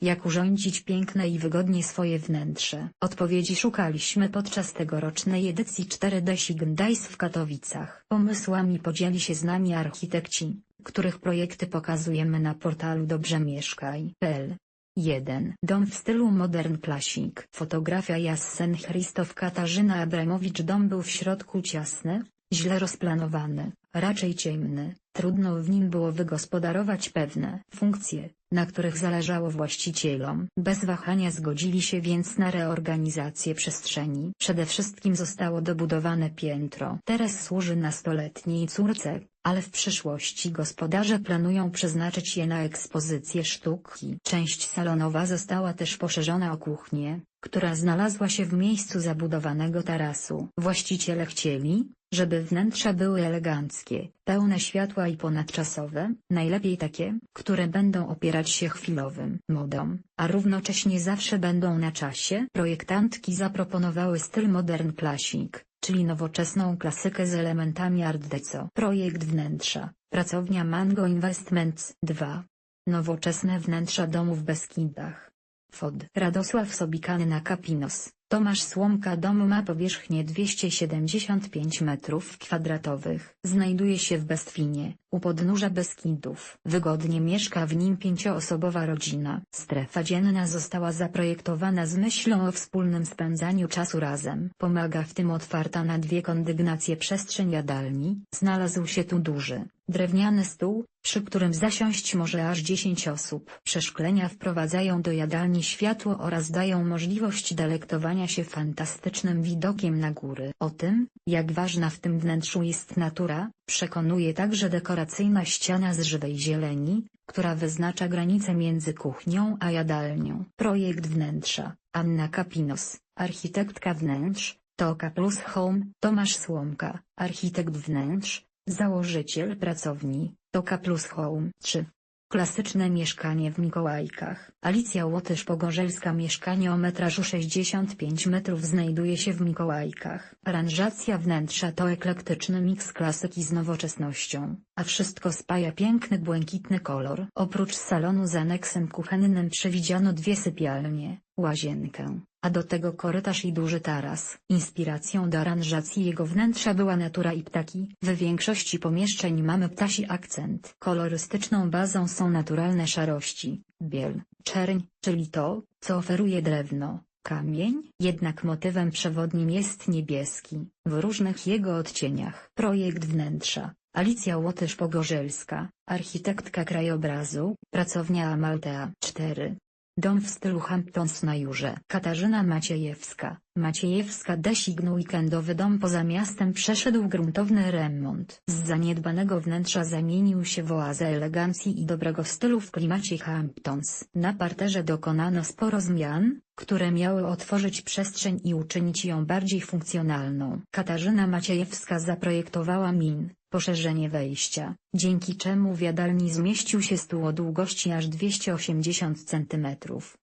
Jak urządzić piękne i wygodnie swoje wnętrze? Odpowiedzi szukaliśmy podczas tegorocznej edycji 4D Sign w Katowicach. Pomysłami podzieli się z nami architekci, których projekty pokazujemy na portalu dobrzemieszkaj.pl. 1. Dom w stylu Modern Classic. Fotografia Jassen Christoph Katarzyna Abramowicz Dom był w środku ciasny, źle rozplanowany, raczej ciemny, trudno w nim było wygospodarować pewne funkcje, na których zależało właścicielom. Bez wahania zgodzili się więc na reorganizację przestrzeni. Przede wszystkim zostało dobudowane piętro. Teraz służy nastoletniej córce, ale w przyszłości gospodarze planują przeznaczyć je na ekspozycję sztuki. Część salonowa została też poszerzona o kuchnię, która znalazła się w miejscu zabudowanego tarasu. Właściciele chcieli, żeby wnętrza były eleganckie, pełne światła i ponadczasowe, najlepiej takie, które będą opierać się chwilowym modom, a równocześnie zawsze będą na czasie. Projektantki zaproponowały styl Modern Classic, czyli nowoczesną klasykę z elementami Art Deco. Projekt wnętrza, pracownia Mango Investments 2. Nowoczesne wnętrza domu w Beskidach. FOD Radosław Sobikany na Kapinos. Tomasz Słomka dom ma powierzchnię 275 m2. Znajduje się w Bestwinie, u podnóża Beskidów. Wygodnie mieszka w nim pięcioosobowa rodzina. Strefa dzienna została zaprojektowana z myślą o wspólnym spędzaniu czasu razem. Pomaga w tym otwarta na dwie kondygnacje przestrzeń jadalni. Znalazł się tu duży, drewniany stół, przy którym zasiąść może aż 10 osób. Przeszklenia wprowadzają do jadalni światło oraz dają możliwość delektowania się fantastycznym widokiem na góry. O tym, jak ważna w tym wnętrzu jest natura, przekonuje także dekoracyjna ściana z żywej zieleni, która wyznacza granicę między kuchnią a jadalnią. Projekt wnętrza, Anna Kapinos, architektka wnętrz, Toka Plus Home, Tomasz Słomka, architekt wnętrz, założyciel pracowni, Toka Plus Home 3. Klasyczne mieszkanie w Mikołajkach. Alicja Łotysz-Pogorzelska Mieszkanie o metrażu 65 metrów znajduje się w Mikołajkach. Aranżacja wnętrza to eklektyczny miks klasyki z nowoczesnością, a wszystko spaja piękny błękitny kolor. Oprócz salonu z aneksem kuchennym przewidziano dwie sypialnie, łazienkę, a do tego korytarz i duży taras. Inspiracją do aranżacji jego wnętrza była natura i ptaki. W większości pomieszczeń mamy ptasi akcent. Kolorystyczną bazą są naturalne szarości, biel, czerń, czyli to, co oferuje drewno, kamień. Jednak motywem przewodnim jest niebieski, w różnych jego odcieniach. Projekt wnętrza. Alicja Łotysz-Pogorzelska, architektka krajobrazu, pracownia Amaltea 4. Dom w stylu Hamptons na Jurze. Katarzyna Maciejewska. Maciejewska Design weekendowy dom poza miastem przeszedł gruntowny remont. Z zaniedbanego wnętrza zamienił się w oazę elegancji i dobrego stylu w klimacie Hamptons. Na parterze dokonano sporo zmian, które miały otworzyć przestrzeń i uczynić ją bardziej funkcjonalną. Katarzyna Maciejewska zaprojektowała min, poszerzenie wejścia, dzięki czemu w jadalni zmieścił się stół o długości aż 280 cm.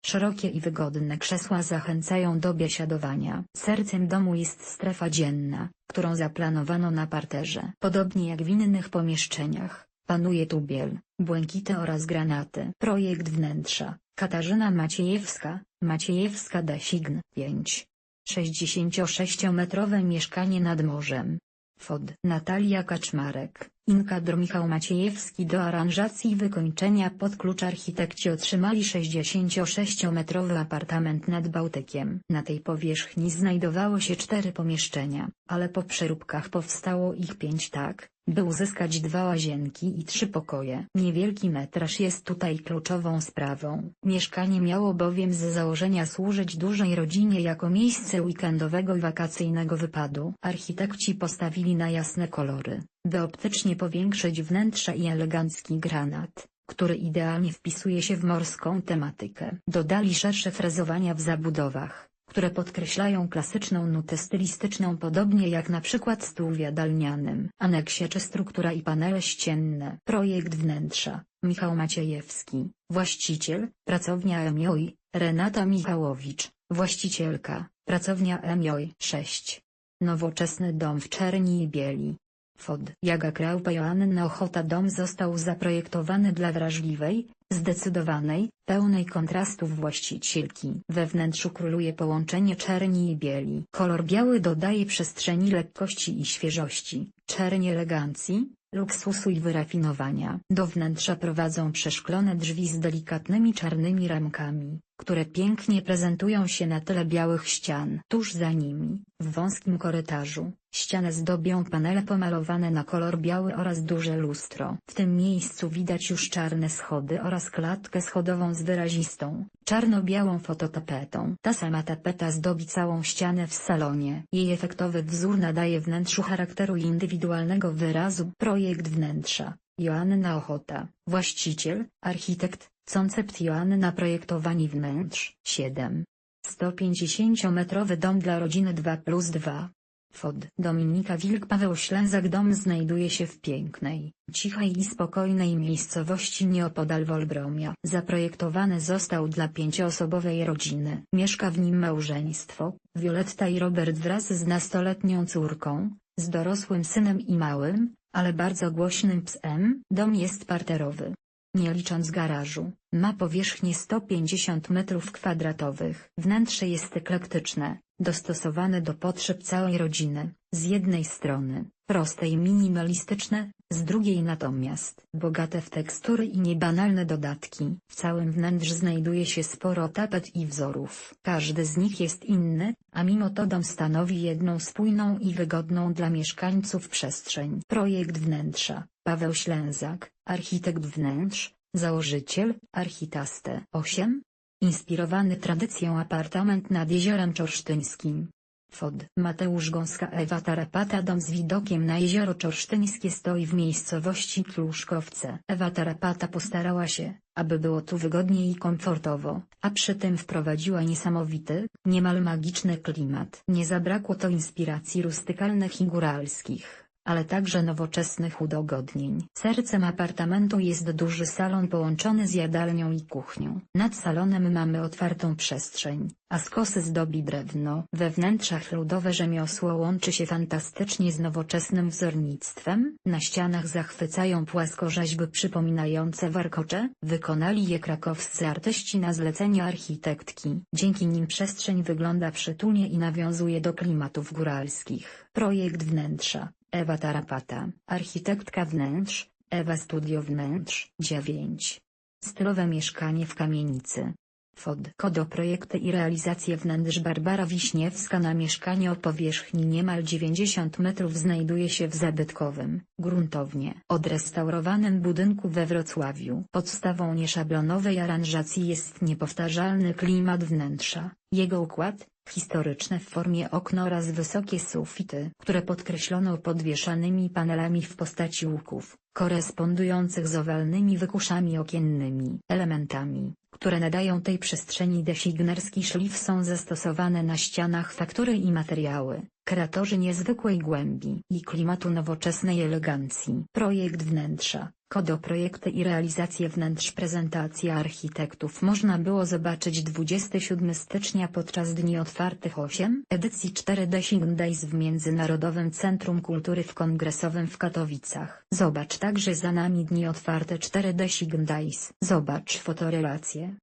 Szerokie i wygodne krzesła zachęcają do biesiadowania. Sercem domu jest strefa dzienna, którą zaplanowano na parterze. Podobnie jak w innych pomieszczeniach, panuje tu biel, błękity oraz granaty. Projekt wnętrza, Katarzyna Maciejewska, Maciejewska Design 5. 66-metrowe mieszkanie nad morzem. FOD Natalia Kaczmarek, Inkadr Michał Maciejewski do aranżacji i wykończenia pod klucz architekci otrzymali 66-metrowy apartament nad Bałtykiem. Na tej powierzchni znajdowało się cztery pomieszczenia, ale po przeróbkach powstało ich pięć tak, by uzyskać dwa łazienki i trzy pokoje. Niewielki metraż jest tutaj kluczową sprawą. Mieszkanie miało bowiem z założenia służyć dużej rodzinie jako miejsce weekendowego i wakacyjnego wypadu. Architekci postawili na jasne kolory, by optycznie powiększyć wnętrze i elegancki granat który idealnie wpisuje się w morską tematykę. Dodali szersze frezowania w zabudowach, które podkreślają klasyczną nutę stylistyczną podobnie jak na przykład stół w jadalnianym aneksie czy struktura i panele ścienne. Projekt wnętrza, Michał Maciejewski, właściciel, pracownia Emioi, Renata Michałowicz, właścicielka, pracownia Emioi 6. Nowoczesny dom w czerni i bieli. FOD Jaga Kraupa Joanna Ochota Dom został zaprojektowany dla wrażliwej, zdecydowanej, pełnej kontrastów właścicielki. We wnętrzu króluje połączenie czerni i bieli. Kolor biały dodaje przestrzeni lekkości i świeżości, czerni elegancji, luksusu i wyrafinowania. Do wnętrza prowadzą przeszklone drzwi z delikatnymi czarnymi ramkami, które pięknie prezentują się na tle białych ścian. Tuż za nimi, w wąskim korytarzu, ścianę zdobią panele pomalowane na kolor biały oraz duże lustro. W tym miejscu widać już czarne schody oraz klatkę schodową z wyrazistą, czarno-białą fototapetą. Ta sama tapeta zdobi całą ścianę w salonie. Jej efektowy wzór nadaje wnętrzu charakteru indywidualnego wyrazu. Projekt wnętrza. Joanna Ochota, właściciel, architekt, koncept Joanna projektowanie wnętrz. 7. 150-metrowy dom dla rodziny 2 plus 2. FOD Dominika Wilk Paweł Ślęzak Dom znajduje się w pięknej, cichej i spokojnej miejscowości nieopodal Wolbromia. Zaprojektowany został dla pięcioosobowej rodziny. Mieszka w nim małżeństwo, Violetta i Robert wraz z nastoletnią córką, z dorosłym synem i małym, ale bardzo głośnym psem. Dom jest parterowy. Nie licząc garażu, ma powierzchnię 150 m2. Wnętrze jest eklektyczne, dostosowane do potrzeb całej rodziny, z jednej strony, proste i minimalistyczne, z drugiej natomiast bogate w tekstury i niebanalne dodatki. W całym wnętrzu znajduje się sporo tapet i wzorów. Każdy z nich jest inny, a mimo to dom stanowi jedną spójną i wygodną dla mieszkańców przestrzeń. Projekt wnętrza, Paweł Ślęzak, architekt wnętrz, założyciel, Architaste 8, Inspirowany tradycją apartament nad Jeziorem Czorsztyńskim. FOD Mateusz Gąska Ewa Tarapata Dom z widokiem na Jezioro Czorsztyńskie stoi w miejscowości Kluszkowce. Ewa Tarapata postarała się, aby było tu wygodnie i komfortowo, a przy tym wprowadziła niesamowity, niemal magiczny klimat. Nie zabrakło to inspiracji rustykalnych i góralskich ale także nowoczesnych udogodnień. Sercem apartamentu jest duży salon połączony z jadalnią i kuchnią. Nad salonem mamy otwartą przestrzeń, a skosy zdobi drewno. We wnętrzach ludowe rzemiosło łączy się fantastycznie z nowoczesnym wzornictwem. Na ścianach zachwycają płaskorzeźby przypominające warkocze. Wykonali je krakowscy artyści na zlecenie architektki. Dzięki nim przestrzeń wygląda przytulnie i nawiązuje do klimatów góralskich. Projekt wnętrza Ewa Tarapata, architektka wnętrz, Ewa Studio Wnętrz 9. Stylowe mieszkanie w kamienicy. FOD Kodo projekty i realizacje wnętrz Barbara Wiśniewska na mieszkanie o powierzchni niemal 90 metrów znajduje się w zabytkowym, gruntownie odrestaurowanym budynku we Wrocławiu. Podstawą nieszablonowej aranżacji jest niepowtarzalny klimat wnętrza, jego układ, historyczne w formie okna oraz wysokie sufity, które podkreślono podwieszanymi panelami w postaci łuków, korespondujących z owalnymi wykuszami okiennymi. Elementami, które nadają tej przestrzeni designerski szlif są zastosowane na ścianach faktury i materiały, kreatorzy niezwykłej głębi i klimatu nowoczesnej elegancji. Projekt wnętrza, Kodo projekty i realizację wnętrz prezentacja architektów można było zobaczyć 27 stycznia podczas Dni Otwartych 8 edycji 4D Sign Days w Międzynarodowym Centrum Kultury w Kongresowym w Katowicach. Zobacz także za nami Dni Otwarte 4D Sign Days. Zobacz fotorelacje.